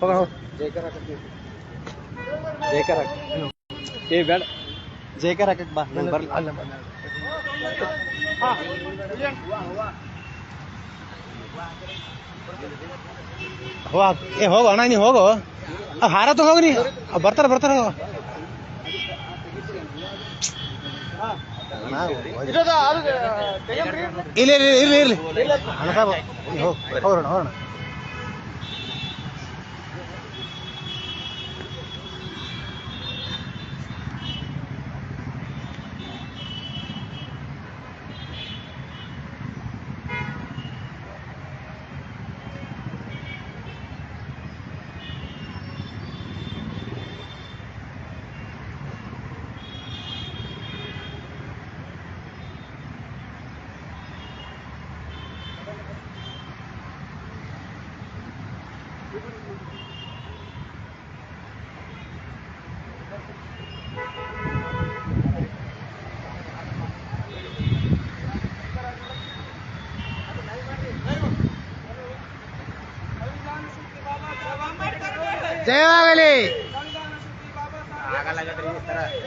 ಹೋಗ ಹೋಗ ಜೈಕಾರ ಏ ಬೇಡ ಜೈಕಾರ ಹಾಕಕ್ ಬಾ ನಾನು ಬರ್ಲ ಅಲ್ಲ ಹೋ ಏ ಹೋಗು ಅಣ್ಣ ನೀ ಹೋಗು ಆ ಹಾರ ತಗೋಗಿ ನೀ ಆ, ಬರ್ತಾರ ಬರ್ತಾರ ಇಲ್ಲ ಇಲ್ಲ ಇರ್ಲಿ ಇರ್ಲಿ ಅಣ್ಣ ಸಾಬ್ ಹೋಗಿ ಹೋಗೋಣ ಹೋಗೋಣ ಜಯವಾಗಲಿ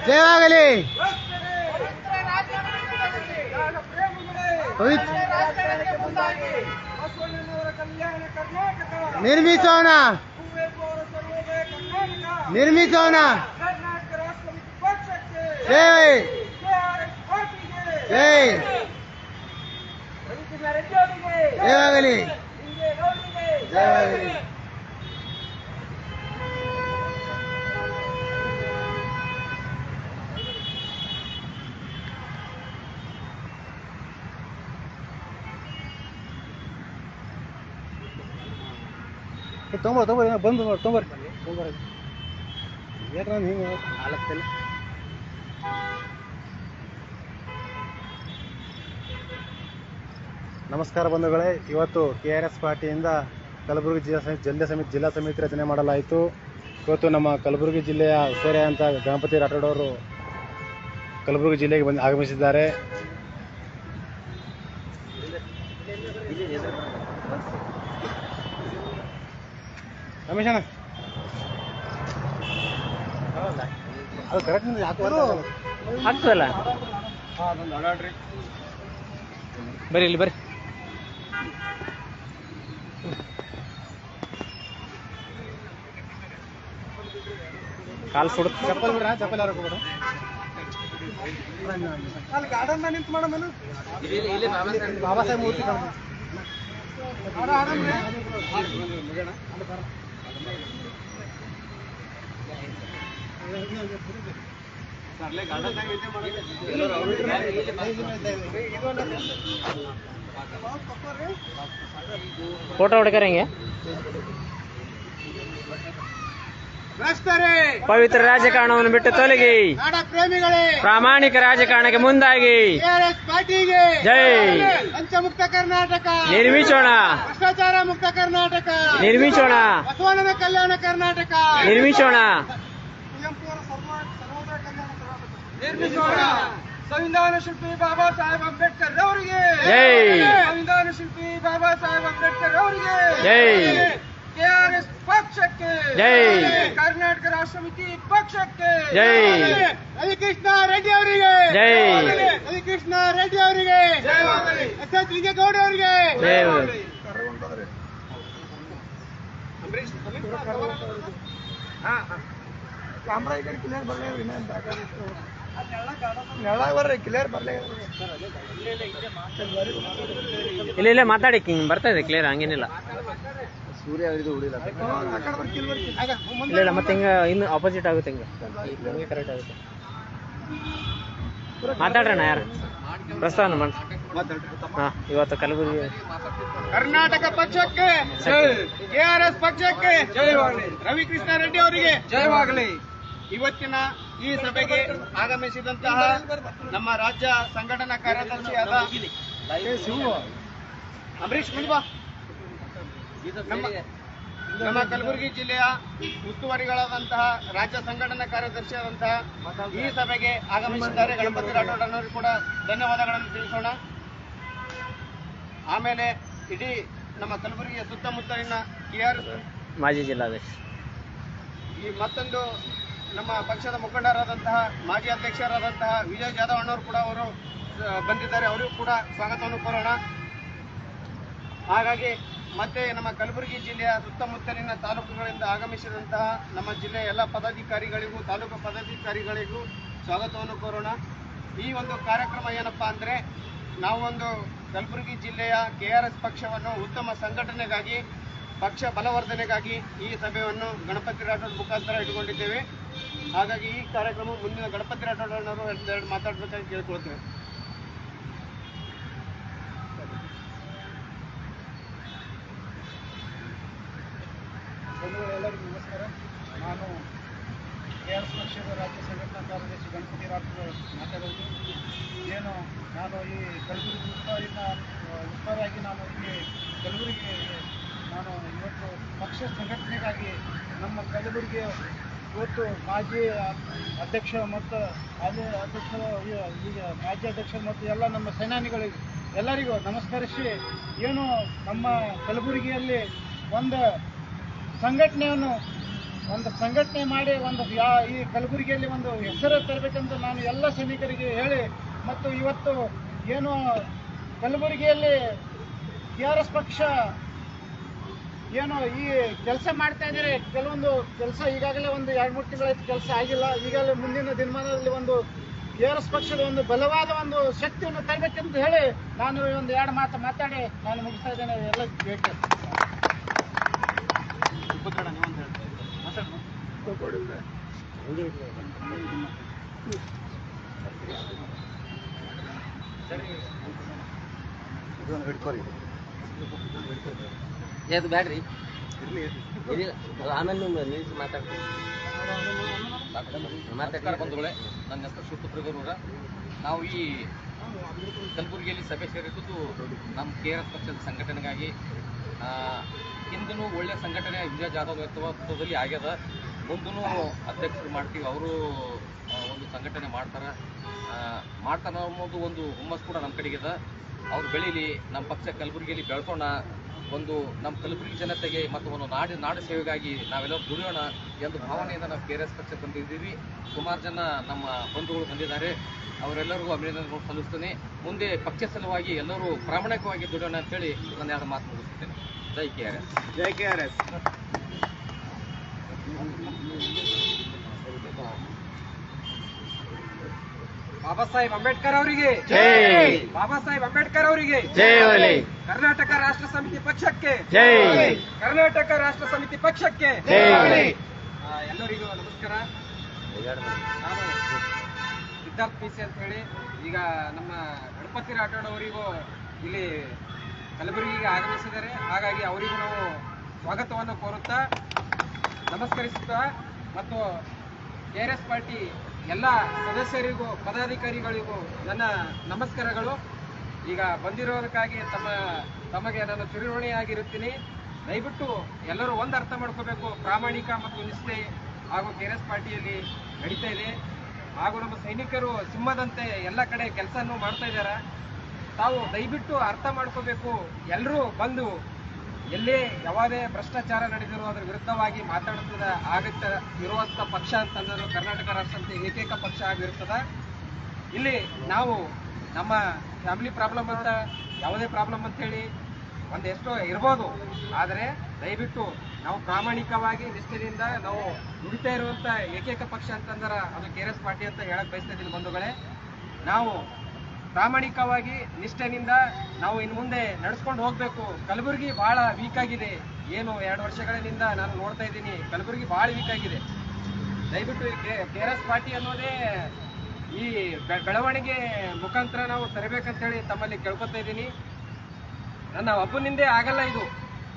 ಜಯವಾಗಲಿ ಪವಿತ್ರ ನಿರ್ಮಿಸೋಣ ನಿರ್ಮಿಸೋಣ ಜೈ ಜೈ ಜಯವಾಗಲಿ ಜಯವಾಗಲಿ ತೊಂಬರ್ ತೊಂಬರ್ ಏನೋ ಬಂದು ನೋಡಿ ತೊಂಬರ್. ತೊಂಬರ್ ನಾನು? ಹಿಂಗೆ ನಾಲ್ಕಲ್ಲಿ ನಮಸ್ಕಾರ ಬಂಧುಗಳೇ. ಇವತ್ತು ಕೆ ಆರ್ ಎಸ್ ಪಾರ್ಟಿಯಿಂದ ಕಲಬುರಗಿ ಜಿಲ್ಲಾ ಸಮಿತಿ ಜಿಲ್ಲಾ ಸಮಿತಿ ಜಿಲ್ಲಾ ಸಮಿತಿ ರಚನೆ ಮಾಡಲಾಯಿತು. ಇವತ್ತು ನಮ್ಮ ಕಲಬುರಗಿ ಜಿಲ್ಲೆಯ ಉಸ್ತುವಾರಿ ಅಂತ ಗಣಪತಿ ರಾಠೋಡವರು ಕಲಬುರಗಿ ಜಿಲ್ಲೆಗೆ ಬಂದು ಆಗಮಿಸಿದ್ದಾರೆ. ರಮೇಶ್ ಅಣ್ಣ. ಅದು ಕರೆಕ್ಟ್ ಯಾಕೆ ಆಗ್ತದಲ್ಲ? ಬರ್ರಿ ಇಲ್ಲಿ ಬರ್ರಿ. ಕಾಲ್ ಸುಡ ಚಪ್ಪಲ್ ಬಿಡ್ರ ಚಪ್ಪಲ್ ಯಾರು ಹೋಗ್ಬೇಡ ಅಲ್ಲಿ ಗಾರ್ಡನ್ ನಿಂತು ಮಾಡಮೇನು ಬಾಬಾ ಸಾಹೇಬ್ ಮೂರ್ತಿ फ़ोटो उड़ करेंगे। ಪವಿತ್ರ ರಾಜಕಾರಣವನ್ನು ಬಿಟ್ಟು ತೊಲಗಿ. ಪ್ರಾಮಾಣಿಕ ರಾಜಕಾರಣಕ್ಕೆ ಮುಂದಾಗಿ. ಜೈ. ಪಂಚಮುಕ್ತ ಕರ್ನಾಟಕ. ನಿರ್ಮಿಸೋಣ ಭ್ರಷ್ಟಾಚಾರ ಮುಕ್ತ ಕರ್ನಾಟಕ. ನಿರ್ಮಿಸೋಣ ಬಸವಣ್ಣನ ಕಲ್ಯಾಣ ಕರ್ನಾಟಕ. ನಿರ್ಮಿಸೋಣ ನಿರ್ಮಿಸೋಣ ಸಂವಿಧಾನ ಶಿಲ್ಪಿ ಬಾಬಾ ಸಾಹೇಬ್ ಅಂಬೇಡ್ಕರ್ ಅವರಿಗೆ. ಜೈ. ಸಂವಿಧಾನ ಶಿಲ್ಪಿ ಬಾಬಾ ಸಾಹೇಬ್ ಅಂಬೇಡ್ಕರ್ ಅವರಿಗೆ. ಜೈ. ಕೆಆರ್ಎಸ್ ಪಕ್ಷಕ್ಕೆ. ಜೈ. ಕರ್ನಾಟಕ ರಾಷ್ಟ್ರ ಸಮಿತಿ ಪಕ್ಷಕ್ಕೆ. ಜೈ. ರವಿಕೃಷ್ಣ ರೆಡ್ಡಿ ಅವರಿಗೆ. ಜೈ. ರವಿಕೃಷ್ಣ ರೆಡ್ಡಿ ಅವರಿಗೆ. ಎಸ್ ಎಸ್ ಲಿಂಗೇಗೌಡ ಅವರಿಗೆ. ಜೈ. ಕ್ಯಾಮ್ರಾ ಈ ಕಡೆ ಕ್ಲಿಯರ್ ಬರಲೇ ಬರ್ರಿ ಕ್ಲಿಯರ್ ಬರಲೇ ಇಲ್ಲ ಇಲ್ಲ ಮಾತಾಡಿ. ಹಿಂಗ್ ಬರ್ತಾ ಇದೆ ಕ್ಲಿಯರ್ ಹಂಗೇನಿಲ್ಲ. ಸೂರ್ಯ ಇದು ಉಳಿಲ್ಲ ಇಲ್ಲ ಇಲ್ಲ ಮತ್ತೆ ಹಿಂಗ ಇನ್ನು ಆಪೋಸಿಟ್ ಆಗುತ್ತೆ ಹಿಂಗ. ಹಿಂಗೆ ಕರೆಕ್ಟ್ ಆಗುತ್ತೆ. ಮಾತಾಡ್ರಣ ಯಾರು? ಪ್ರಸ್ತಾವನೆ ಮಾಡಿ ಹಾ ಇವತ್ತು ಕಲಬುರಗಿ ಕರ್ನಾಟಕ ಪಕ್ಷಕ್ಕೆ ಕೆಆರ್ಎಸ್ ಪಕ್ಷಕ್ಕೆ ರವಿಕೃಷ್ಣ ರೆಡ್ಡಿ ಅವರಿಗೆ ಜಯವಾಗಲಿ ಇವತ್ತಿನ ಈ ಸಭೆಗೆ ಆಗಮಿಸಿದಂತಹ ನಮ್ಮ ರಾಜ್ಯ ಸಂಘಟನಾ ಕಾರ್ಯದರ್ಶಿಯಾದ ಅಂಬರೀಶ್ ಮುಂದ್ಬಾ ನಮ್ಮ ನಮ್ಮ ಕಲಬುರಗಿ ಜಿಲ್ಲೆಯ ಉಸ್ತುವಾರಿಗಳಾದಂತಹ ರಾಜ್ಯ ಸಂಘಟನಾ ಕಾರ್ಯದರ್ಶಿಯಾದಂತಹ ಈ ಸಭೆಗೆ ಆಗಮಿಸಿದ್ದಾರೆ. ಗಣಪತಿ ರಾಠೋಡ್ ಅನ್ನೋರು ಕೂಡ ಧನ್ಯವಾದಗಳನ್ನು ತಿಳಿಸೋಣ. ಆಮೇಲೆ ಇಡೀ ನಮ್ಮ ಕಲಬುರಗಿಯ ಸುತ್ತಮುತ್ತಲಿನ ಕೆ ಆರ್ ಮಾಜಿ ಜಿಲ್ಲಾಧ್ಯಕ್ಷ. ಈ ಮತ್ತೊಂದು ನಮ್ಮ ಪಕ್ಷದ ಮುಖಂಡರಾದಂತಹ ಮಾಜಿ ಅಧ್ಯಕ್ಷರಾದಂತಹ ವಿಜಯ್ ಜಾಧವ್ ಅಣ್ಣವರು ಕೂಡ ಅವರು ಬಂದಿದ್ದಾರೆ. ಅವರಿಗೂ ಕೂಡ ಸ್ವಾಗತವನ್ನು ಕೋರೋಣ. ಹಾಗಾಗಿ ಮತ್ತೆ ನಮ್ಮ ಕಲಬುರಗಿ ಜಿಲ್ಲೆಯ ಸುತ್ತಮುತ್ತಲಿನ ತಾಲೂಕುಗಳಿಂದ ಆಗಮಿಸಿದಂತಹ ನಮ್ಮ ಜಿಲ್ಲೆಯ ಎಲ್ಲ ಪದಾಧಿಕಾರಿಗಳಿಗೂ, ತಾಲೂಕು ಪದಾಧಿಕಾರಿಗಳಿಗೂ ಸ್ವಾಗತವನ್ನು ಕೋರೋಣ. ಈ ಒಂದು ಕಾರ್ಯಕ್ರಮ ಏನಪ್ಪಾ ಅಂದ್ರೆ ನಾವೊಂದು ಕಲಬುರಗಿ ಜಿಲ್ಲೆಯ ಕೆ ಆರ್ ಎಸ್ ಪಕ್ಷವನ್ನು ಉತ್ತಮ ಸಂಘಟನೆಗಾಗಿ, ಪಕ್ಷ ಬಲವರ್ಧನೆಗಾಗಿ ಈ ಸಭೆಯನ್ನು ಗಣಪತಿ ರಾಠೋಡ್ ಮುಖಾಂತರ ಇಟ್ಟುಕೊಂಡಿದ್ದೇವೆ. ಹಾಗಾಗಿ ಈ ಕಾರ್ಯಕ್ರಮ ಮುಂದಿನ ಗಣಪತಿ ರಾಠೋಡ್ ಅವರು ಎರಡು ಮಾತಾಡಬೇಕಾಗಿ ಕೇಳ್ಕೊಳ್ತೇವೆ ಎಲ್ಲರಿಗೂ ನಮಸ್ಕಾರ ನಾನು ಕೆ ಆರ್ ಎಸ್ ಪಕ್ಷದ ರಾಜ್ಯ ಸಂಘಟನಾ ಕಾರ್ಯದರ್ಶಿ ಗಣಪತಿ ರಾಠೋಡ್ ಮಾತಾಡೋದು ಏನು ನಾನು ಈ ಕಲಬುರಗಿ ಉಸ್ತುವಾರಿನ ಉಸ್ತುವಾರಿಯಾಗಿ ನಾನು ಇಲ್ಲಿ ಕಲಬುರಗಿ ನಾನು ಇವತ್ತು ಪಕ್ಷ ಸಂಘಟನೆಗಾಗಿ ನಮ್ಮ ಕಲಬುರಗಿ ಇವತ್ತು ಮಾಜಿ ಅಧ್ಯಕ್ಷ ಮತ್ತು ಅಲ್ಲಿ ಅಧ್ಯಕ್ಷರು ಈ- ಈಗ ಮಾಜಿ ಅಧ್ಯಕ್ಷರು ಮತ್ತು ಎಲ್ಲ ನಮ್ಮ ಸೇನಾನಿಗಳಿಗೆ ಎಲ್ಲರಿಗೂ ನಮಸ್ಕರಿಸಿ ಏನು ನಮ್ಮ ಕಲಬುರಗಿಯಲ್ಲಿ ಒಂದು ಸಂಘಟನೆಯನ್ನು, ಒಂದು ಸಂಘಟನೆ ಮಾಡಿ ಒಂದು ಯಾ ಈ ಕಲಬುರಗಿಯಲ್ಲಿ ಒಂದು ಹೆಸರು ತರಬೇಕಂತ ನಾನು ಎಲ್ಲ ಸೈನಿಕರಿಗೆ ಹೇಳಿ ಮತ್ತು ಇವತ್ತು ಏನು ಕಲಬುರಗಿಯಲ್ಲಿ ಟಿ ಪಕ್ಷ ಏನು ಈ ಕೆಲಸ ಮಾಡ್ತಾ ಇದ್ದಾರೆ ಕೆಲವೊಂದು ಕೆಲಸ ಈಗಾಗಲೇ ಒಂದು ಎರಡು ಮೂರು ತಿಂಗಳಾಯ್ತು ಕೆಲಸ ಆಗಿಲ್ಲ. ಈಗಾಗಲೇ ಮುಂದಿನ ದಿನಮಾನದಲ್ಲಿ ಒಂದು ಆರ್ ಎಸ್ ಪಕ್ಷದ ಒಂದು ಬಲವಾದ ಒಂದು ಶಕ್ತಿಯನ್ನು ತರಬೇಕೆಂದು ಹೇಳಿ ನಾನು ಒಂದು ಎರಡು ಮಾತು ಮಾತಾಡಿ ನಾನು ಮುಗಿಸ್ತಾ ಇದ್ದೇನೆ. ಎಲ್ಲ ಕೇಳ್ತೇನೆ ಕೂತ್ಕೊಳ್ಳೋಣ, ಅದು ಬ್ಯಾಡ್ರಿ. ಆಮೇಲೆ ನಿಮ್ಮ ನಿಲ್ಸಿ ಮಾತಾಡ್ತೀನಿ. ನಮಸ್ಕಾರ ಬಂಧುಗಳೇ ನನ್ನ ಹೆಸರು ಶಿವಪುತ್ರಗೌರವರ ನಾವು ಈ ಕಲಬುರಗಿಯಲ್ಲಿ ಸಭೆ ಸೇರಿದ್ದು ನಮ್ಮ ಕೆ ಆರ್ ಎಸ್ ಪಕ್ಷದ ಸಂಘಟನೆಗಾಗಿ. ಹಿಂದೂ ಒಳ್ಳೆಯ ಸಂಘಟನೆ ವಿಜಯ ಜಾಧವ್ ನೇತೃತ್ವದಲ್ಲಿ ಆಗ್ಯದ. ಮುಂದೂ ಅಧ್ಯಕ್ಷರು ಮಾಡ್ತೀವಿ ಅವರು ಒಂದು ಸಂಘಟನೆ ಮಾಡ್ತಾರೆ. ಮಾಡ್ತಾರೆ ಅನ್ನೋದು ಒಂದು ಹುಮ್ಮಸ್ಸು ಕೂಡ ನಮ್ಮ ಕಡೆಗಿದೆ. ಅವ್ರು ಬೆಳೀಲಿ ನಮ್ಮ ಪಕ್ಷ ಕಲಬುರಗಿಯಲ್ಲಿ ಬೆಳ್ಕೋಣ ಒಂದು ನಮ್ಮ ಕಲಬುರಗಿ ಜನತೆಗೆ ಮತ್ತು ಒಂದು ನಾಡಿನ ನಾಡು ಸೇವೆಗಾಗಿ ನಾವೆಲ್ಲರೂ ದುಡಿಯೋಣ ಎಂದು ಭಾವನೆಯಿಂದ ನಾವು ಕೆ ಆರ್ ಎಸ್ ಪಕ್ಷಕ್ಕೆ ಬಂದಿದ್ದೀವಿ. ಸುಮಾರು ಜನ ನಮ್ಮ ಬಂಧುಗಳು ಬಂದಿದ್ದಾರೆ. ಅವರೆಲ್ಲರಿಗೂ ಅಭಿನಂದನೆಗಳು ಸಲ್ಲಿಸ್ತೇನೆ. ಮುಂದೆ ಪಕ್ಷ ಸಲುವಾಗಿ ಎಲ್ಲರೂ ಪ್ರಾಮಾಣಿಕವಾಗಿ ದುಡಿಯೋಣ ಅಂತೇಳಿ ನನ್ನ ಎರಡು ಮಾತು ಮುಗಿಸ್ತೇನೆ. ಜೈ ಕೆ ಆರ್ ಎಸ್. ಜೈ K R S. Baba Saheb Ambedkar ಅವರಿಗೆ. ಜೈ. ಬಾಬಾ ಸಾಹೇಬ್ ಅಂಬೇಡ್ಕರ್ ಅವರಿಗೆ. ಜೈ. ಕರ್ನಾಟಕ ರಾಷ್ಟ್ರ ಸಮಿತಿ ಪಕ್ಷಕ್ಕೆ. ಜೈ. ಕರ್ನಾಟಕ ರಾಷ್ಟ್ರ ಸಮಿತಿ ಪಕ್ಷಕ್ಕೆ. ಜೈ. ಎಲ್ಲರಿಗೂ ನಮಸ್ಕಾರ. ನಾನು ಸಿದ್ಧಾರ್ಥ್ ಪಿ ಸಿ ಅಂತ ಹೇಳಿ ಈಗ ನಮ್ಮ ಗಣಪತಿ ರಾಠೋಡ್ ಅವರಿಗೂ ಇಲ್ಲಿ ಕಲಬುರಗಿಗೆ ಆಗಮಿಸಿದ್ದಾರೆ. ಹಾಗಾಗಿ ಅವರಿಗೂ ನಾವು ಸ್ವಾಗತವನ್ನು ಕೋರುತ್ತಾ ನಮಸ್ಕರಿಸುತ್ತಾ ಮತ್ತು ಕೆ ಆರ್ ಎಸ್ ಪಾರ್ಟಿ ಎಲ್ಲ ಸದಸ್ಯರಿಗೂ ಪದಾಧಿಕಾರಿಗಳಿಗೂ ನನ್ನ ನಮಸ್ಕಾರಗಳು. ಈಗ ಬಂದಿರೋದಕ್ಕಾಗಿ ತಮ್ಮ, ತಮಗೆ ನಾನು ಚಿರಋಣಿಯಾಗಿರುತ್ತೀನಿ ದಯವಿಟ್ಟು ಎಲ್ಲರೂ ಒಂದು ಅರ್ಥ ಮಾಡ್ಕೋಬೇಕು. ಪ್ರಾಮಾಣಿಕ ಮತ್ತು ನಿಷ್ಠೆ ಹಾಗೂ ಕೆ ಆರ್ ಎಸ್ ಪಾರ್ಟಿಯಲ್ಲಿ ನಡೀತಾ ಇದೆ. ಹಾಗೂ ನಮ್ಮ ಸೈನಿಕರು ಸಿಂಹದಂತೆ ಎಲ್ಲ ಕಡೆ ಕೆಲಸನೂ ಮಾಡ್ತಾ ಇದ್ದಾರೆ. ತಾವು ದಯವಿಟ್ಟು ಅರ್ಥ ಮಾಡ್ಕೋಬೇಕು. ಎಲ್ಲರೂ ಬಂದು ಎಲ್ಲೇ ಯಾವುದೇ ಭ್ರಷ್ಟಾಚಾರ ನಡೆದಿರೋ ಅದ್ರ ವಿರುದ್ಧವಾಗಿ ಮಾತಾಡುತ್ತದೆ ಆಗತ್ತ ಇರುವಂತ ಪಕ್ಷ ಅಂತಂದ್ರೆ ಕರ್ನಾಟಕ ರಾಷ್ಟ್ರ ಏಕೈಕ ಪಕ್ಷ ಆಗಿರುತ್ತದೆ. ಇಲ್ಲಿ ನಾವು ನಮ್ಮ ಫ್ಯಾಮಿಲಿ ಪ್ರಾಬ್ಲಮ್ ಅಂತ, ಯಾವುದೇ ಪ್ರಾಬ್ಲಮ್ ಅಂತ ಹೇಳಿ ಒಂದ್ ಎಷ್ಟೋ ಇರ್ಬೋದು. ಆದರೆ ದಯವಿಟ್ಟು ನಾವು ಪ್ರಾಮಾಣಿಕವಾಗಿ ನಿಷ್ಠೆಯಿಂದ ನಾವು ದುಡಿತಾ ಇರುವಂತ ಏಕೈಕ ಪಕ್ಷ ಅಂತಂದ್ರೆ ಅದು ಕೆ ಪಾರ್ಟಿ ಅಂತ ಹೇಳಕ್ ಬಯಸ್ತಾ ಇದ್ದೀನಿ ಬಂಧುಗಳೇ. ನಾವು ಪ್ರಾಮಾಣಿಕವಾಗಿ ನಿಷ್ಠೆಯಿಂದ ನಾವು ಇನ್ನು ಮುಂದೆ ನಡೆಸ್ಕೊಂಡು ಹೋಗ್ಬೇಕು. ಕಲಬುರಗಿ ಬಹಳ ವೀಕ್ ಆಗಿದೆ. ಏನು, ಎರಡು ವರ್ಷಗಳಿಂದ ನಾನು ನೋಡ್ತಾ ಇದ್ದೀನಿ, ಕಲಬುರಗಿ ಬಹಳ ವೀಕ್ ಆಗಿದೆ. ದಯವಿಟ್ಟು ಕೆ ಆರ್ ಎಸ್ ಪಾರ್ಟಿ ಅನ್ನೋದೇ ಈ ಬೆಳವಣಿಗೆ ಮುಖಾಂತರ ನಾವು ತರಬೇಕಂತೇಳಿ ತಮ್ಮಲ್ಲಿ ಕೇಳ್ಕೊತಾ ಇದ್ದೀನಿ. ನನ್ನ ಒಬ್ಬನಿಂದೇ ಆಗಲ್ಲ ಇದು.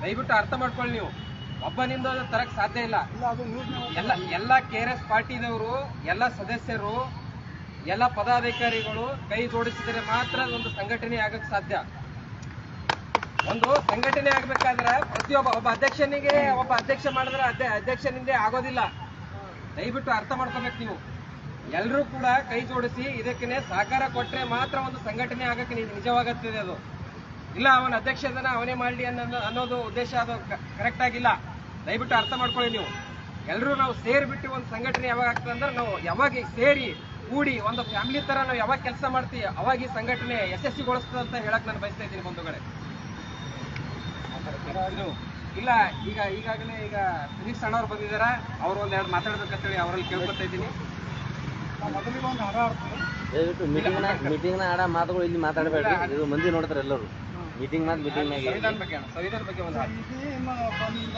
ದಯವಿಟ್ಟು ಅರ್ಥ ಮಾಡ್ಕೊಳ್ಳಿ ನೀವು. ಒಬ್ಬನಿಂದ ತರಕ್ಕೆ ತರಕ್ ಸಾಧ್ಯ ಇಲ್ಲ. ಎಲ್ಲ ಎಲ್ಲ ಕೆ ಆರ್ ಎಸ್ ಪಾರ್ಟಿದವರು ಎಲ್ಲ ಸದಸ್ಯರು ಎಲ್ಲ ಪದಾಧಿಕಾರಿಗಳು ಕೈ ಜೋಡಿಸಿದರೆ ಮಾತ್ರ ಒಂದು ಸಂಘಟನೆ ಆಗಕ್ಕೆ ಸಾಧ್ಯ. ಒಂದು ಸಂಘಟನೆ ಆಗ್ಬೇಕಾದ್ರೆ ಪ್ರತಿಯೊಬ್ಬ ಒಬ್ಬ ಅಧ್ಯಕ್ಷನಿಗೆ ಒಬ್ಬ ಅಧ್ಯಕ್ಷ ಮಾಡಿದ್ರೆ ಅಧ್ಯ ಅಧ್ಯಕ್ಷನಿಂದ ಆಗೋದಿಲ್ಲ. ದಯವಿಟ್ಟು ಅರ್ಥ ಮಾಡ್ಕೋಬೇಕು ನೀವು. ಎಲ್ಲರೂ ಕೂಡ ಕೈ ಜೋಡಿಸಿ ಇದಕ್ಕೆ ಸಹಕಾರ ಕೊಟ್ಟರೆ ಮಾತ್ರ ಒಂದು ಸಂಘಟನೆ ಆಗಕ್ಕೆ ನಿಜವಾಗುತ್ತದೆ ಅದು. ಇಲ್ಲ, ಅವನ ಅಧ್ಯಕ್ಷತನ ಅವನೇ ಮಾಡಲಿ ಅನ್ನೋದು ಅನ್ನೋದು ಉದ್ದೇಶ ಅದು ಕರೆಕ್ಟ್ ಆಗಿಲ್ಲ. ದಯವಿಟ್ಟು ಅರ್ಥ ಮಾಡ್ಕೊಳ್ಳಿ ನೀವು. ಎಲ್ಲರೂ ನಾವು ಸೇರಿಬಿಟ್ಟು ಒಂದು ಸಂಘಟನೆ ಯಾವಾಗ ಆಗ್ತದೆ ಅಂದ್ರೆ ನಾವು ಯಾವಾಗ ಸೇರಿ ಕೂಡಿ ಒಂದು ಫ್ಯಾಮಿಲಿ ತರ ನಾವು ಯಾವಾಗ ಕೆಲಸ ಮಾಡ್ತೀವಿ, ಅವಾಗ ಈ ಸಂಘಟನೆ ಯಶಸ್ವಿಗೊಳಿಸ್ತದೆ ಅಂತ ಹೇಳಕ್ ನಾನು ಬಯಸ್ತಾ ಇದ್ದೀನಿ ಬಂಧುಗಳೇ. ಇಲ್ಲ, ಈಗ ಈಗಾಗಲೇ ಈಗ ಸುನೀಲ್ ಸಣ್ಣವ್ರು ಬಂದಿದ್ದಾರೆ. ಅವ್ರು ಒಂದೆರಡು ಮಾತಾಡ್ಬೇಕಂತೇಳಿ ಅವರಲ್ಲಿ ಕೇಳ್ಕೊತಾ ಇದ್ದೀನಿ. ದಯವಿಟ್ಟು ಮೀಟಿಂಗ್ನ ಮೀಟಿಂಗ್ನ ಆಡ ಮಾತುಗಳು ಇಲ್ಲಿ ಮಾತಾಡಬೇಡಿ ಇದು ಮಂದಿ ನೋಡ್ತಾರೆ ಎಲ್ಲರೂ. ಮೀಟಿಂಗ್ ಮಾತು ಬಂದ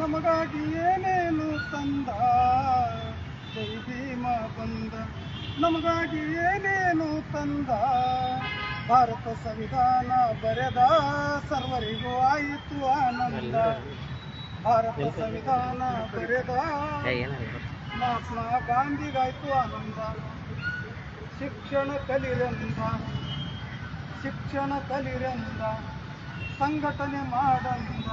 ನಮಗಾಗಿ ಏನೇನು ತಂದ? ಜೈ ಭೀಮ ಬಂದ. ನಮಗಾಗಿ ಏನೇನು ತಂದ? ಭಾರತ ಸಂವಿಧಾನ ಬರೆದ ಸರ್ವರಿಗೂ ಆಯಿತು ಆನಂದ. ಭಾರತ ಸಂವಿಧಾನ ಬರೆದ ಮಹಾತ್ಮ ಗಾಂಧಿಗಾಯ್ತು ಆನಂದ. ಶಿಕ್ಷಣ ಕಲಿರೆಂದ ಶಿಕ್ಷಣ ಕಲಿರೆಂದ ಸಂಘಟನೆ ಮಾಡಂದ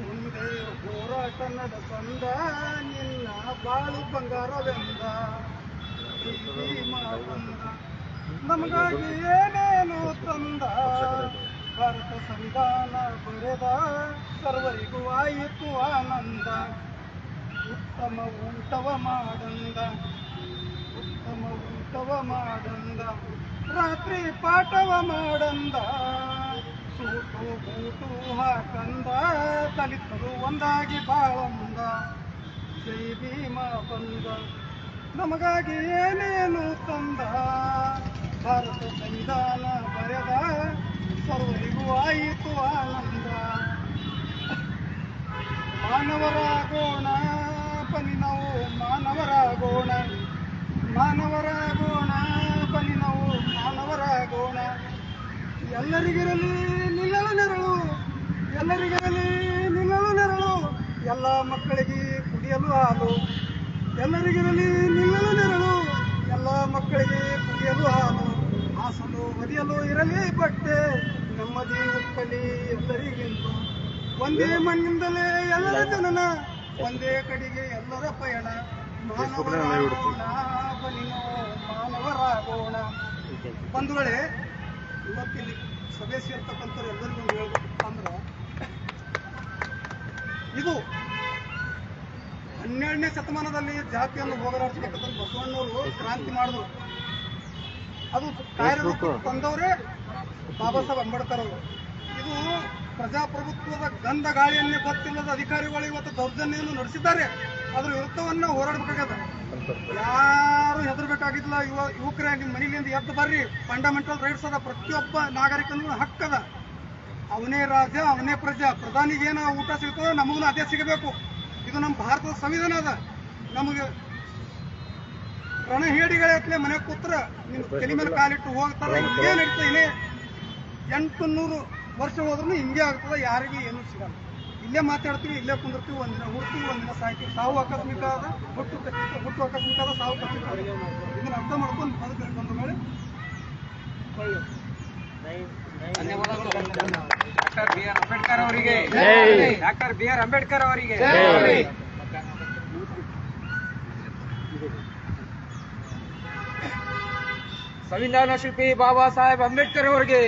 ಮುಂದೆ. ಹೋರಾಟ ನಡೆಸಂದ ನಿನ್ನ ಬಾಳು ಬಂಗಾರವೆಂದ. ಬಂದ ನಮಗಾಗಿ ಏನೇನು ತಂದ. ಭಾರತ ಸಂವಿಧಾನ ಬರೆದ. ಸರ್ವರಿಗೂ ಆಯಿತು ಆನಂದ. ಉತ್ತಮ ಊಟವ ಮಾಡಂದ ಉತ್ತಮ ಊಟವ ಮಾಡಂದ ರಾತ್ರಿ ಪಾಠವ ಮಾಡಂದ ಸೂಟು ಬೂಟು ಹಾಕಂದ, ಕಲಿತರು ಒಂದಾಗಿ ಬಾಳಂದ ಜೈ ಭೀಮ ಬಂದ, ನಮಗಾಗಿ ಏನೇನು ತಂದ, ಭಾರತ ಸಂವಿಧಾನ ಬರೆದ, ಸರ್ವರಿಗೂ ಆಯಿತು ಆನಂದ. ಮಾನವರಾಗೋಣ. ಬನ್ನಿ ನಾವು ಮಾನವರಾಗೋಣ. ಮಾನವರಾಗೋಣ ಪನಿ ನಾವು ಮಾನವರಾಗೋಣ. ಎಲ್ಲರಿಗಿರಲಿ ನಿಲ್ಲಲು ನೆರಳು, ಎಲ್ಲರಿಗಿರಲಿ ನಿಲ್ಲಲು ನೆರಳು. ಎಲ್ಲ ಮಕ್ಕಳಿಗೆ ಕುಡಿಯಲು ಹಾಲು, ಎಲ್ಲರಿಗಿರಲಿ ನಿಲ್ಲಲು ನೆರಳು. ಎಲ್ಲ ಮಕ್ಕಳಿಗೆ ಕುಡಿಯಲು ಹಾಲು, ಹಾಸಲು ಒದಿಯಲು ಇರಲಿ ಬಟ್ಟೆ. ನೆಮ್ಮದಿ ಉಕ್ಕಲಿ ಎಲ್ಲರಿಗಿಂತ. ಒಂದೇ ಮಣ್ಣಿಂದಲೇ ಎಲ್ಲರ ಜನನ, ಒಂದೇ ಕಡೆಗೆ ಪಯಣ ಮಾನವರಾಗೋಣ ಬಂಧುಗಳೇ ಇವತ್ತಿಲ್ಲಿ ಸಭೆ ಸೇರ್ತಕ್ಕಂಥವ್ರು ಎಲ್ಲರಿಗೂ ಹೇಳ್ಬೇಕಪ್ಪ ಅಂದ್ರೆ ಇದು ಹನ್ನೆರಡನೇ ಶತಮಾನದಲ್ಲಿ ಜಾತಿಯನ್ನು ಹೋಗಲಾಡಿಸ್ಬೇಕಂತ ಬಸವಣ್ಣವರು ಕ್ರಾಂತಿ ಮಾಡಿದ್ರು. ಅದು ಕಾರ್ಯರೂಪ ತಂದವರೇ ಬಾಬಾ ಸಾಹೇಬ್ ಅಂಬೇಡ್ಕರ್ ಅವರು. ಇದು ಪ್ರಜಾಪ್ರಭುತ್ವದ ಗಂಧ ಗಾಳಿಯನ್ನೇ ಗೊತ್ತಿಲ್ಲದ ಅಧಿಕಾರಿಗಳು ಇವತ್ತು ದೌರ್ಜನ್ಯವನ್ನು ನಡೆಸಿದ್ದಾರೆ. ಅದ್ರ ವಿರುದ್ಧವನ್ನ ಹೋರಾಡ್ಬೇಕಾಗತ್ತ. ಯಾರು ಹೆದರ್ಬೇಕಾಗಿಲ್ಲ ಯುವ ಯುವಕರೇ ನಿಮ್ಮ ಮನೆಯಿಂದ ಎದ್ದು ಬರ್ರಿ. ಫಂಡಮೆಂಟಲ್ ರೈಟ್ಸ್ ಅದ. ಪ್ರತಿಯೊಬ್ಬ ನಾಗರಿಕನಿಗೂ ಹಕ್ಕದ ಅವನೇ ರಾಜ, ಅವನೇ ಪ್ರಜಾ. ಪ್ರಧಾನಿಗೆ ಏನೋ ಊಟ ಸಿಗ್ತದೆ ನಮಗೂ ಅದೇ ಸಿಗಬೇಕು. ಇದು ನಮ್ಮ ಭಾರತದ ಸಂವಿಧಾನ ಅದ. ನಮಗೆ ರಣಹೇಡಿಗಳತ್ಲೆ ಮನೆ ಕೂತ್ರ ನಿಮ್ ತಲೆ ಮೇಲೆ ಕಾಲಿಟ್ಟು ಹೋಗ್ತಾರೆ. ಹಿಂಗೆ ನಡೀತದೆ. ಇನ್ನೇ ಎಂಟು ನೂರು ವರ್ಷ ಹೋದ್ರೂ ಹಿಂಗೆ ಆಗ್ತದೆ. ಯಾರಿಗೂ ಏನೂ ಸಿಗಲ್ಲ. ಇಲ್ಲೇ ಮಾತಾಡ್ತೀವಿ ಇಲ್ಲೇ ಕುಂದಿರ್ತೀವಿ ಒಂದಿನ ಹುಡ್ತೀವಿ ಒಂದಿನ ಸಾಯ್ತೀವಿ. ಸಾವು ಆಕಸ್ಮಿಕ ಆದ ಹುಟ್ಟು ಹುಟ್ಟು ಆಕಸ್ಮಿಕ ಆದ ಸಾವು ಆದ. ಇದನ್ನ ಅರ್ಥ ಮಾಡ್ಕೊಂಡು ಬದುಕಬೇಕು ಬಂದ ಮೇಲೆ ಡಾಕ್ಟರ್ ಬಿ ಆರ್ ಅಂಬೇಡ್ಕರ್ ಅವರಿಗೆ. ಜೈ. ಡಾಕ್ಟರ್ ಬಿ ಆರ್ ಅಂಬೇಡ್ಕರ್ ಅವರಿಗೆ. ಸಂವಿಧಾನ ಶಿಲ್ಪಿ ಬಾಬಾ ಸಾಹೇಬ್ ಅಂಬೇಡ್ಕರ್ ಅವರಿಗೆ.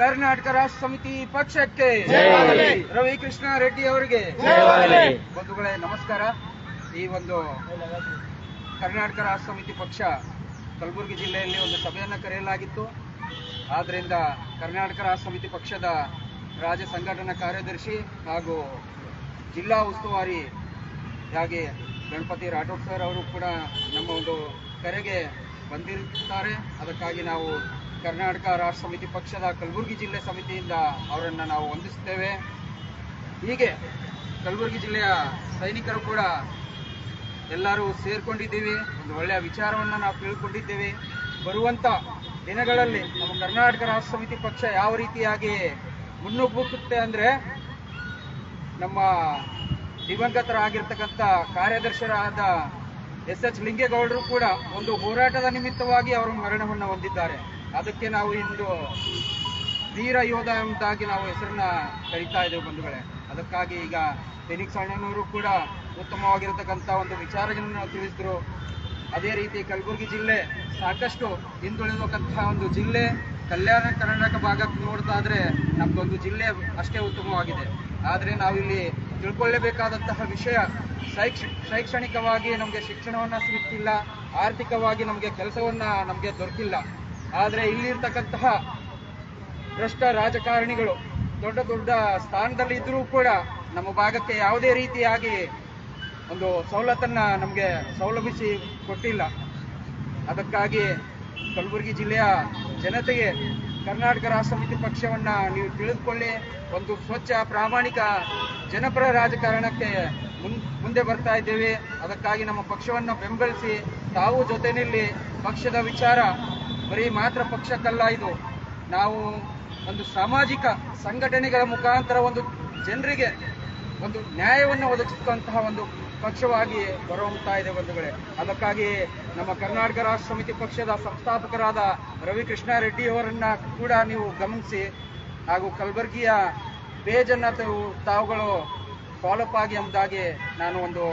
ಕರ್ನಾಟಕ ರಾಷ್ಟ್ರ ಸಮಿತಿ ಪಕ್ಷಕ್ಕೆ ರವಿ ಕೃಷ್ಣ ರೆಡ್ಡಿ ಅವರಿಗೆ. ಬಂಧುಗಳೇ ನಮಸ್ಕಾರ ಈ ಒಂದು ಕರ್ನಾಟಕ ರಾಷ್ಟ್ರ ಸಮಿತಿ ಪಕ್ಷ ಕಲಬುರಗಿ ಜಿಲ್ಲೆಯಲ್ಲಿ ಒಂದು ಸಭೆಯನ್ನು ಕರೆಯಲಾಗಿತ್ತು ಆದ್ದರಿಂದ ಕರ್ನಾಟಕ ರಾಷ್ಟ್ರ ಸಮಿತಿ ಪಕ್ಷದ ರಾಜ್ಯ ಸಂಘಟನಾ ಕಾರ್ಯದರ್ಶಿ ಹಾಗೂ ಜಿಲ್ಲಾ ಉಸ್ತುವಾರಿ ಹಾಗೆ ಗಣಪತಿ ರಾಠೋಡ್ ಸರ್ ಅವರು ಕೂಡ ನಮ್ಮ ಒಂದು ಕರೆಗೆ ಬಂದಿರುತ್ತಾರೆ. ಅದಕ್ಕಾಗಿ ನಾವು ಕರ್ನಾಟಕ ರಾಷ್ಟ್ರ ಸಮಿತಿ ಪಕ್ಷದ ಕಲಬುರಗಿ ಜಿಲ್ಲೆ ಸಮಿತಿಯಿಂದ ಅವರನ್ನು ನಾವು ವಂದಿಸುತ್ತೇವೆ. ಹೀಗೆ ಕಲಬುರಗಿ ಜಿಲ್ಲೆಯ ಸೈನಿಕರು ಕೂಡ ಎಲ್ಲರೂ ಸೇರಿಕೊಂಡಿದ್ದೀವಿ. ಒಂದು ಒಳ್ಳೆಯ ವಿಚಾರವನ್ನು ನಾವು ತಿಳ್ಕೊಂಡಿದ್ದೇವೆ. ಬರುವಂಥ ದಿನಗಳಲ್ಲಿ ನಮ್ಮ ಕರ್ನಾಟಕ ರಾಷ್ಟ್ರ ಸಮಿತಿ ಪಕ್ಷ ಯಾವ ರೀತಿಯಾಗಿ ಮುನ್ನುಗ್ಗುತ್ತೆ ಅಂದರೆ ನಮ್ಮ ದಿವಂಗತರಾಗಿರ್ತಕ್ಕಂಥ ಕಾರ್ಯದರ್ಶಿಯಾದ ಎಸ್ ಎಚ್ ಲಿಂಗೇಗೌಡರು ಕೂಡ ಒಂದು ಹೋರಾಟದ ನಿಮಿತ್ತವಾಗಿ ಅವರು ಮರಣವನ್ನು ಹೊಂದಿದ್ದಾರೆ. ಅದಕ್ಕೆ ನಾವು ಇಂದು ವೀರ ಯೋಧ ಎಂಬುದಾಗಿ ನಾವು ಹೆಸರನ್ನ ಕರಿತಾ ಇದ್ದೇವೆ ಬಂಧುಗಳೇ. ಅದಕ್ಕಾಗಿ ಈಗ ಫೆನಿಕ್ಸ್ ಅಣ್ಣನವರು ಕೂಡ ಉತ್ತಮವಾಗಿರತಕ್ಕಂಥ ಒಂದು ವಿಚಾರಗಳನ್ನು ತಿಳಿಸಿದ್ರು. ಅದೇ ರೀತಿ ಕಲಬುರಗಿ ಜಿಲ್ಲೆ ಸಾಕಷ್ಟು ಹಿಂದುಳಿದಂತಹ ಒಂದು ಜಿಲ್ಲೆ, ಕಲ್ಯಾಣ ಕರ್ನಾಟಕ ಭಾಗಕ್ಕೆ ನೋಡ್ತಾ ಇದ್ರೆ ನಮ್ದೊಂದು ಜಿಲ್ಲೆ ಅಷ್ಟೇ ಉತ್ತಮವಾಗಿದೆ. ಆದರೆ ನಾವಿಲ್ಲಿ ತಿಳ್ಕೊಳ್ಳೇಬೇಕಾದಂತಹ ವಿಷಯ ಶೈಕ್ಷ ಶೈಕ್ಷಣಿಕವಾಗಿ ನಮಗೆ ಶಿಕ್ಷಣವನ್ನ ಸಿಗುತ್ತಿಲ್ಲ, ಆರ್ಥಿಕವಾಗಿ ನಮಗೆ ಕೆಲಸವನ್ನ ನಮಗೆ ದೊರಕಿಲ್ಲ. ಆದರೆ ಇಲ್ಲಿರ್ತಕ್ಕಂತಹ ಭ್ರಷ್ಟ ರಾಜಕಾರಣಿಗಳು, ದೊಡ್ಡ ದೊಡ್ಡ ಸ್ಥಾನದಲ್ಲಿ ಇದ್ರೂ ಕೂಡ ನಮ್ಮ ಭಾಗಕ್ಕೆ ಯಾವುದೇ ರೀತಿಯಾಗಿ ಒಂದು ಸವಲತ್ತನ್ನು ನಮಗೆ ಸೌಲಭಿಸಿ ಕೊಟ್ಟಿಲ್ಲ. ಅದಕ್ಕಾಗಿ ಕಲಬುರಗಿ ಜಿಲ್ಲೆಯ ಜನತೆಗೆ ಕರ್ನಾಟಕ ರಾಷ್ಟ್ರ ಸಮಿತಿ ಪಕ್ಷವನ್ನ ನೀವು ತಿಳಿದುಕೊಳ್ಳಿ. ಒಂದು ಸ್ವಚ್ಛ, ಪ್ರಾಮಾಣಿಕ, ಜನಪರ ರಾಜಕಾರಣಕ್ಕೆ ಮುಂದೆ ಬರ್ತಾ ಇದ್ದೇವೆ. ಅದಕ್ಕಾಗಿ ನಮ್ಮ ಪಕ್ಷವನ್ನ ಬೆಂಬಲಿಸಿ, ತಾವು ಜೊತೆಯಲ್ಲಿ ಪಕ್ಷದ ವಿಚಾರ, ಬರೀ ಮಾತ್ರ ಪಕ್ಷಕ್ಕಲ್ಲ ಇದು. ನಾವು ಒಂದು ಸಾಮಾಜಿಕ ಸಂಘಟನೆಗಳ ಮುಖಾಂತರ ಒಂದು ಜನರಿಗೆ ಒಂದು ನ್ಯಾಯವನ್ನು ಒದಗಿಸುವಂತಹ ಒಂದು ಪಕ್ಷವಾಗಿ ಹೊರಹೊಮ್ಮುತ್ತಾ ಇದೆ ಬಂಧುಗಳೇ. ಅದಕ್ಕಾಗಿ ನಮ್ಮ ಕರ್ನಾಟಕ ರಾಷ್ಟ್ರ ಸಮಿತಿ ಪಕ್ಷದ ಸಂಸ್ಥಾಪಕರಾದ ರವಿಕೃಷ್ಣ ರೆಡ್ಡಿ ಅವರನ್ನ ಕೂಡ ನೀವು ಗಮನಿಸಿ ಹಾಗೂ ಕಲಬುರಗಿಯ ಪೇಜನ್ನ ತಾವು ತಾವುಗಳು ಫಾಲೋಅಪ್ ಆಗಿ ಎಂಬುದಾಗಿ ನಾನು ಒಂದು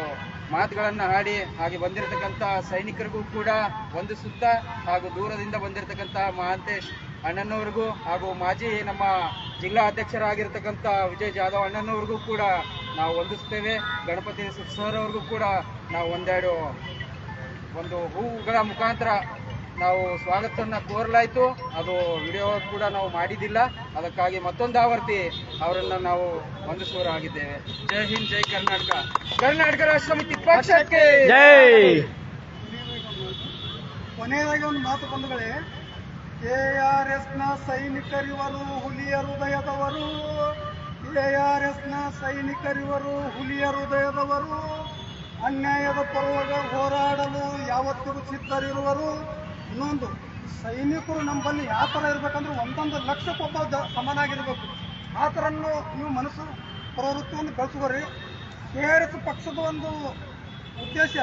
ಮಾತುಗಳನ್ನು ಹಾಡಿ ಹಾಗೆ ಬಂದಿರತಕ್ಕಂಥ ಸೈನಿಕರಿಗೂ ಕೂಡ ವಂದಿಸುತ್ತಾ ಹಾಗೂ ದೂರದಿಂದ ಬಂದಿರತಕ್ಕಂಥ ಮಹಾಂತೇಶ್ ಅಣ್ಣನವರಿಗೂ ಹಾಗೂ ಮಾಜಿ ನಮ್ಮ ಜಿಲ್ಲಾ ಅಧ್ಯಕ್ಷರಾಗಿರ್ತಕ್ಕಂಥ ವಿಜಯ್ ಜಾಧವ್ ಅಣ್ಣನವರಿಗೂ ಕೂಡ ನಾವು ವಂದಿಸ್ತೇವೆ ಗಣಪತಿ ಸರ್ ಅವ್ರಿಗೂ ಕೂಡ ನಾವು ಒಂದೆರಡು ಒಂದು ಹೂವುಗಳ ಮುಖಾಂತರ ನಾವು ಸ್ವಾಗತವನ್ನು ಕೋರಲಾಯಿತು. ಅದು ವಿಡಿಯೋ ಕೂಡ ನಾವು ಮಾಡಿದ್ದಿಲ್ಲ. ಅದಕ್ಕಾಗಿ ಮತ್ತೊಂದು ಆವರ್ತಿ ಅವರನ್ನು ನಾವು ವಂದಿಸುವರಾಗಿದ್ದೇವೆ ಜೈ ಹಿಂದ್ ಜೈ ಕರ್ನಾಟಕ. ಕರ್ನಾಟಕ ರಾಷ್ಟ್ರ ಸಮಿತಿ ಪಕ್ಷಕ್ಕೆ ಜೈ! ಕೊನೆಯದಾಗಿ ಒಂದು ಮಾತು ಬಂಧುಗಳೇ ಕೆ ಆರ್ ಎಸ್ನ ಸೈನಿಕರಿವರು ಹುಲಿಯ ಹೃದಯದವರು ಕೆ ಆರ್ ಎಸ್ ಸೈನಿಕರಿವರು, ಹುಲಿಯ ಹೃದಯದವರು, ಅನ್ಯಾಯದ ಪರವಾಗ ಹೋರಾಡಲು ಯಾವತ್ತಿಗೂ ಸಿದ್ಧರಿರುವರು. ಇನ್ನೊಂದು, ಸೈನಿಕರು ನಮ್ಮಲ್ಲಿ ಯಾವ ಥರ ಇರಬೇಕಂದ್ರೆ ಒಂದೊಂದು ಲಕ್ಷಕ್ಕೊಬ್ಬ ಸಮನಾಗಿರಬೇಕು. ಆ ಥರನ್ನು ನೀವು ಮನಸ್ಸು ಪ್ರವೃತ್ತಿಯನ್ನು ಬೆಳೆಸ್ಕೋರಿ ಕೆ ಆರ್ ಎಸ್ ಪಕ್ಷದ ಒಂದು ಉದ್ದೇಶ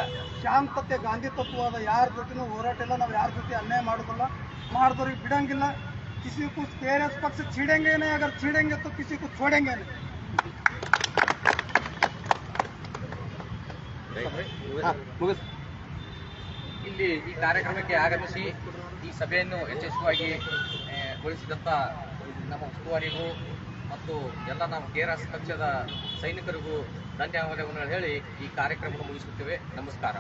ಶಾಂತತೆ ಗಾಂಧಿ ತತ್ವವಾದ ಯಾರ ಜೊತೆನೂ ಹೋರಾಟ ಇಲ್ಲ, ನಾವು ಯಾರ ಜೊತೆ ಅನ್ಯಾಯ ಮಾಡೋದಿಲ್ಲ, ಮಾಡಿದವ್ರಿಗೆ ಬಿಡಂಗಿಲ್ಲ. किसी को केरस पक्ष छीड़ेंगे नहीं अगर छीड़ेंगे तो किसी को छोड़ेंगे नहीं ಇಲ್ಲಿ ಈ ಕಾರ್ಯಕ್ರಮಕ್ಕೆ ಆಗಮಿಸಿ ಈ ಸಭೆಯನ್ನು ಯಶಸ್ವಿಯಾಗಿ ಆ, ಗೊಳಿಸಿದಂಥ ನಮ್ಮ ಉಸ್ತುವಾರಿಗೂ ಮತ್ತು ಎಲ್ಲ ನಮ್ಮ ಕೆಆರ್ಎಸ್ ಪಕ್ಷದ ಸೈನಿಕರಿಗೂ ಧನ್ಯವಾದಗಳನ್ನು ಹೇಳಿ ಈ ಕಾರ್ಯಕ್ರಮವನ್ನು ಮುಗಿಸುತ್ತೇವೆ ನಮಸ್ಕಾರ